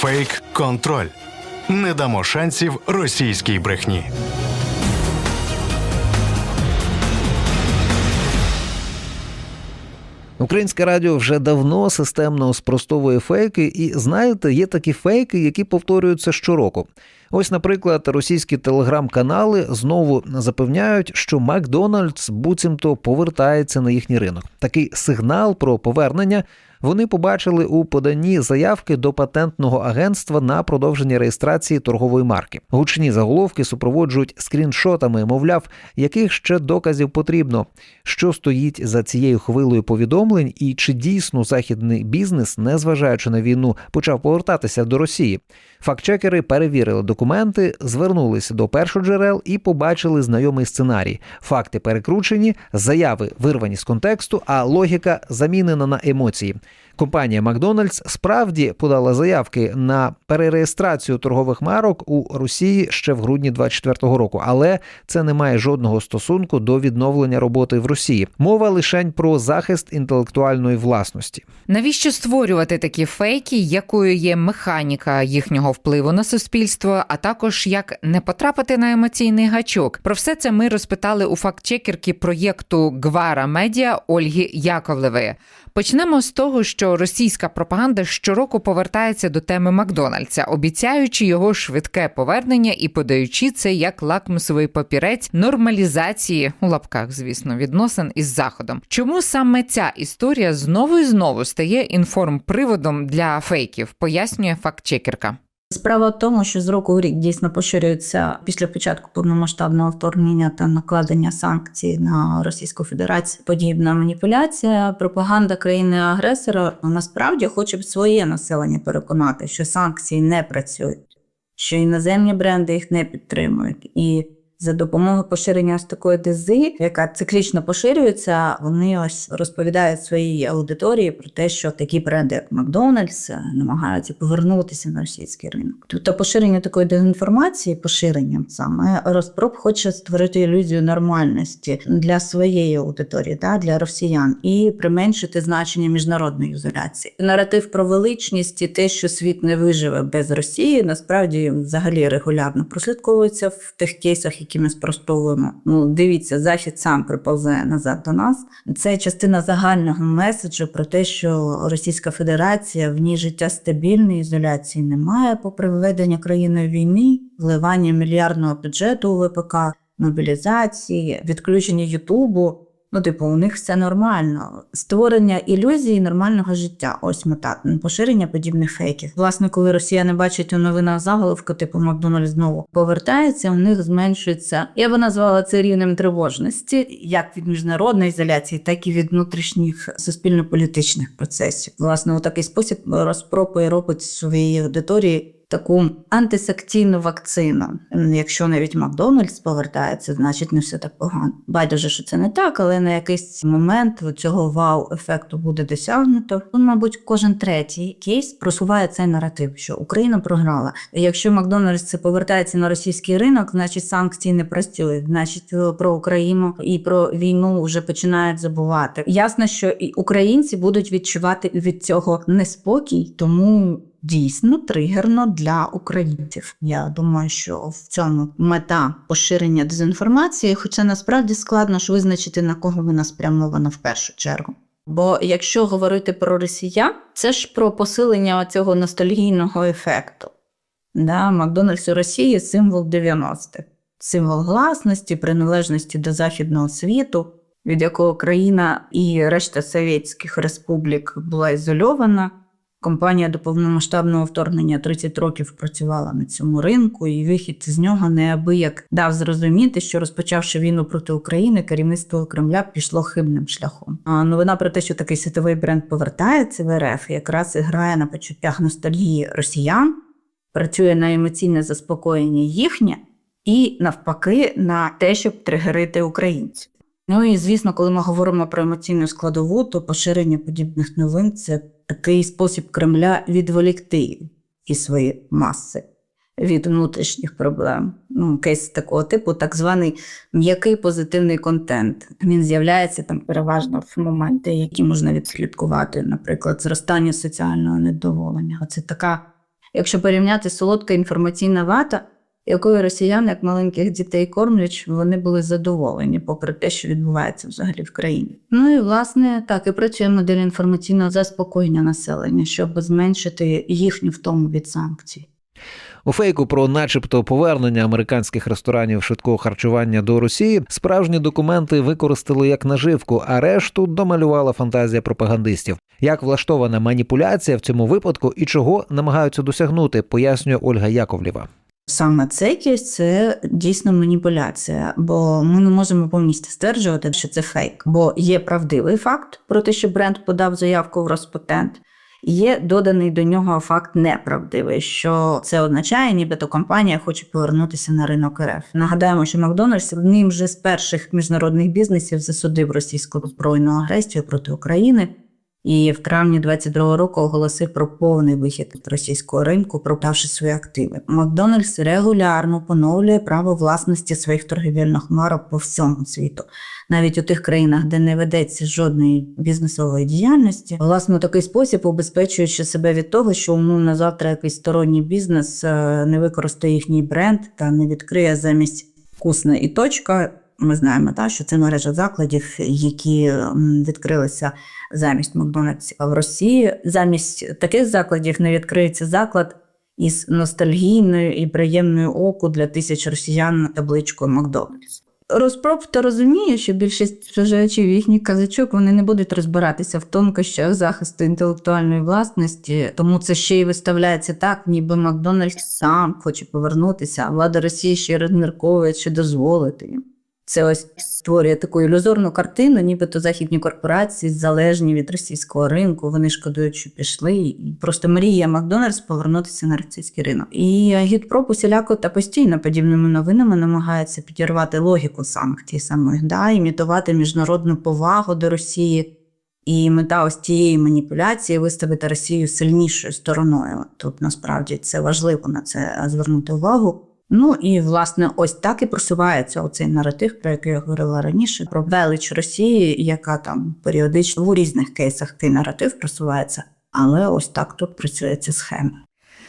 Фейк контроль. Не дамо шансів російській брехні. Українське радіо вже давно системно спростовує фейки, і знаєте, є такі фейки, які повторюються щороку. Ось, наприклад, російські телеграм-канали знову запевняють, що Макдональдс буцімто повертається на їхній ринок. Такий сигнал про повернення вони побачили у поданні заявки до патентного агентства на продовження реєстрації торгової марки. Гучні заголовки супроводжують скріншотами, мовляв, яких ще доказів потрібно, що стоїть за цією хвилею повідомлень, і чи дійсно західний бізнес, незважаючи на війну, почав повертатися до Росії. Фактчекери перевірили документи, звернулися до першоджерел і побачили знайомий сценарій. Факти перекручені, заяви вирвані з контексту, а логіка замінена на емоції. Компанія Макдональдс справді подала заявки на перереєстрацію торгових марок у Росії ще в грудні 24-го року, але це не має жодного стосунку до відновлення роботи в Росії. Мова лишень про захист інтелектуальної власності. Навіщо створювати такі фейки, якою є механіка їхнього впливу на суспільство, а також як не потрапити на емоційний гачок? Про все це ми розпитали у фактчекерки проєкту Гвара Медіа Ольги Яковлевої. Почнемо з того, що російська пропаганда щороку повертається до теми Макдональдса, обіцяючи його швидке повернення і подаючи це як лакмусовий папірець нормалізації у лапках, звісно, відносин із заходом. Чому саме ця історія знову і знову стає інформприводом для фейків? Пояснює фактчекерка. Справа в тому, що з року в рік дійсно поширюється після початку повномасштабного вторгнення та накладення санкцій на Російську Федерацію. Подібна маніпуляція, пропаганда країни-агресора насправді хоче б своє населення переконати, що санкції не працюють, що іноземні бренди їх не підтримують. І за допомогою поширення ось такої дези, яка циклічно поширюється, вони ось розповідають своїй аудиторії про те, що такі бренди, як Макдональдс, намагаються повернутися на російський ринок. Тобто поширення такої дезінформації, поширенням саме Розпроб хоче створити ілюзію нормальності для своєї аудиторії, да, для росіян, і применшити значення міжнародної ізоляції. Наратив про величність і те, що світ не виживе без Росії, насправді взагалі регулярно прослідковується в тих кейсах, які ми спростовуємо. Ну, дивіться, захід сам приповзе назад до нас. Це частина загального меседжу про те, що Російська Федерація в ній життя стабільної ізоляції немає, попри введення країною війни, вливання мільярдного бюджету у ВПК, мобілізації, відключення Ютубу. Ну, типу, у них все нормально. Створення ілюзії нормального життя. Ось мета поширення подібних фейків. Власне, коли росіяни бачать у новинах заголовку, типу Макдональдс знову повертається, у них зменшується. Я би назвала це рівнем тривожності, як від міжнародної ізоляції, так і від внутрішніх суспільно-політичних процесів. Власне, у такий спосіб розпропує робить своїй аудиторії таку антисекційну вакцину. Якщо навіть Макдональдс повертається, значить не все так погано. Байдуже, що це не так, але на якийсь момент цього вау-ефекту буде досягнуто. Ну, мабуть, кожен третій кейс просуває цей наратив, що Україна програла. Якщо Макдональдс це повертається на російський ринок, значить санкції не працюють. Значить, про Україну і про війну вже починають забувати. Ясно, що і українці будуть відчувати від цього неспокій, тому дійсно тригерно для українців. Я думаю, що в цьому мета поширення дезінформації, хоча насправді складно ж визначити на кого вона спрямована в першу чергу. Бо якщо говорити про росіян, це ж про посилення цього ностальгійного ефекту. Да, Макдональдс у Росії символ 90-х. символ гласності, приналежності до західного світу, від якого країна і решта совєтських республік була ізольована. Компанія до повномасштабного вторгнення 30 років працювала на цьому ринку, і вихід з нього неабияк дав зрозуміти, що розпочавши війну проти України, керівництво Кремля пішло хибним шляхом. А новина про те, що такий світовий бренд повертається в РФ, якраз і грає на почуттях ностальгії росіян, працює на емоційне заспокоєння їхнє і навпаки на те, щоб тригерити українців. Ну і звісно, коли ми говоримо про емоційну складову, то поширення подібних новин це такий спосіб Кремля відволікти і свої маси від внутрішніх проблем. Ну, кейс такого типу, так званий м'який позитивний контент. Він з'являється там переважно в моменти, які можна відслідкувати, наприклад, зростання соціального недоволення. Це така Якщо порівняти солодка інформаційна вата, якою росіяни, як маленьких дітей кормлять, вони були задоволені, попри те, що відбувається взагалі в країні. Ну і власне так і працює модель інформаційного заспокоєння населення, щоб зменшити їхню втому від санкцій. У фейку про, начебто, повернення американських ресторанів швидкого харчування до Росії справжні документи використали як наживку, а решту домалювала фантазія пропагандистів. Як влаштована маніпуляція в цьому випадку і чого намагаються досягнути, пояснює Ольга Яковлєва. Саме цей кейс це дійсно маніпуляція, бо ми не можемо повністю стверджувати, що це фейк. Бо є правдивий факт про те, що бренд подав заявку в Роспатент. Є доданий до нього факт неправдивий, що це означає, нібито компанія хоче повернутися на ринок РФ. Нагадаємо, що Макдональдс одним же з перших міжнародних бізнесів засудив російську збройну агресію проти України і в травні 22-го року оголосив про повний вихід російського ринку, продавши свої активи. Макдональдс регулярно поновлює право власності своїх торгівельних марок по всьому світу. Навіть у тих країнах, де не ведеться жодної бізнесової діяльності, власне, такий спосіб убезпечуючи себе від того, що умовно завтра якийсь сторонній бізнес е, не використає їхній бренд та не відкриє замість вкусна і точка. Ми знаємо, та, що це мережа закладів, які відкрилися замість Макдональдсів. А в Росії замість таких закладів не відкриється заклад із ностальгійною і приємною оку для тисяч росіян табличкою Макдональдс. Розпробта розуміє, що більшість споживачів їхніх казачок вони не будуть розбиратися в тонкощах захисту інтелектуальної власності, тому це ще й виставляється так, ніби Макдональдс сам хоче повернутися, а влада Росії ще розмірковує, чи дозволити їм. Це ось створює таку ілюзорну картину, нібито західні корпорації залежні від російського ринку. Вони шкодують, що пішли, і просто мріє Макдональдс повернутися на російський ринок. І гідпроп усіляко та постійно подібними новинами намагається підірвати логіку санкцій самих, да, імітувати міжнародну повагу до Росії. І мета ось цієї маніпуляції виставити Росію сильнішою стороною. Тут насправді це важливо на це звернути увагу. Ну і власне ось так і просувається оцей наратив, про який я говорила раніше, про велич Росії, яка там періодично в різних кейсах цей наратив просувається. Але ось так тут працює ця схема.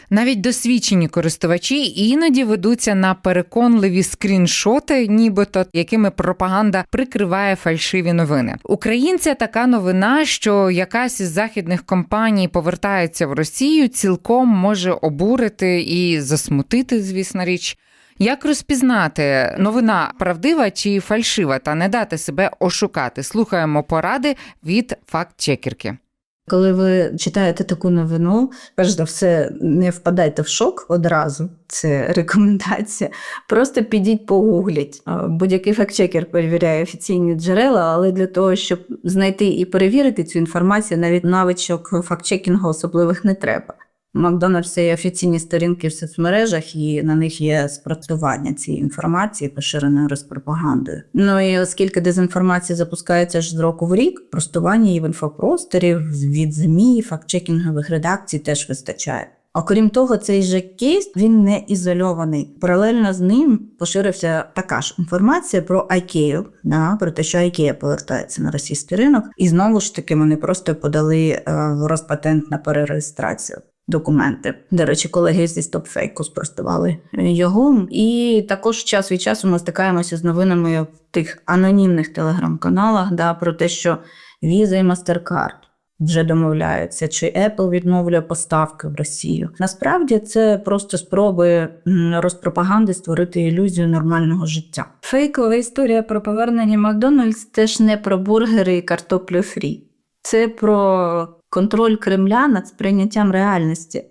Навіть досвідчені користувачі іноді ведуться на переконливі скріншоти, нібито якими пропаганда прикриває фальшиві новини. Українця така новина, що якась із західних компаній повертається в Росію, цілком може обурити і засмутити, звісно річ. Як розпізнати новина правдива чи фальшива та не дати себе ошукати? Слухаємо поради від факт-чекерки. Коли ви читаєте таку новину, перш за все, не впадайте в шок одразу. Це рекомендація. Просто підіть погугліть. Будь-який фактчекер перевіряє офіційні джерела, але для того, щоб знайти і перевірити цю інформацію, навіть навичок фактчекінгу особливих не треба. Макдональдс є офіційні сторінки в соцмережах, і на них є спростування цієї інформації, поширеної розпропагандою. Ну і оскільки дезінформація запускається аж з року в рік, простування її в інфопросторі від ЗМІ, фактчекінгових редакцій теж вистачає. Окрім того, цей же кейс він не ізольований. Паралельно з ним поширився така ж інформація про IKEA, да, про те, що IKEA повертається на російський ринок, і знову ж таки вони просто подали е, розпатент на перереєстрацію документи. До речі, колеги зі StopFake спростували його. І також час від часу ми стикаємося з новинами в тих анонімних телеграм-каналах да, про те, що Visa і MasterCard вже домовляються, чи Apple відновлює поставки в Росію. Насправді це просто спроби розпропаганди створити ілюзію нормального життя. Фейкова історія про повернення Макдональдс теж не про бургери і картоплю фрі. Це про контроль Кремля над сприйняттям реальності.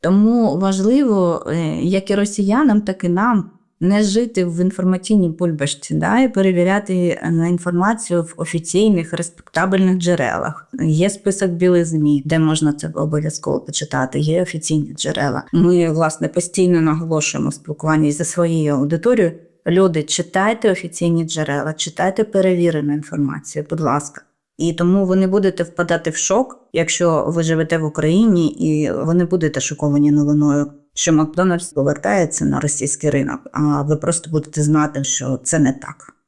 Тому важливо, е, як і росіянам, так і нам не жити в інформаційній бульбашці, да, і перевіряти на інформацію в офіційних респектабельних джерелах. Є список білих змі, де можна це обов'язково почитати. Є офіційні джерела. Ми, власне, постійно наголошуємо в спілкуванні зі своєю аудиторією. Люди, читайте офіційні джерела, читайте перевірену інформацію, будь ласка. І тому ви не будете впадати в шок, якщо ви живете в Україні, і ви не будете шоковані новиною, що Макдональдс повертається на російський ринок. А ви просто будете знати, що це не так.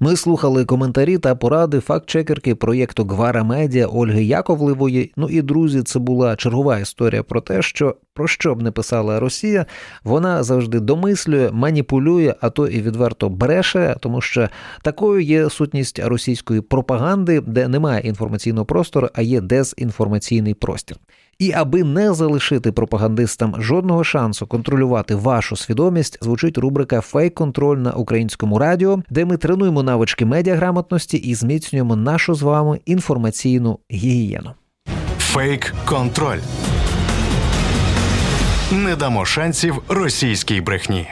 Ми слухали коментарі та поради фактчекерки проєкту Гвара Медіа Ольги Яковлевої. Ну і друзі, це була чергова історія про те, що про що б не писала Росія, вона завжди домислює, маніпулює, а то і відверто бреше, тому що такою є сутність російської пропаганди, де немає інформаційного простору, а є дезінформаційний простір. І аби не залишити пропагандистам жодного шансу контролювати вашу свідомість, звучить рубрика Фейк-контроль на українському радіо, де ми тренуємо навички медіаграмотності і зміцнюємо нашу з вами інформаційну гігієну. Фейк-контроль. Не дамо шансів російській брехні.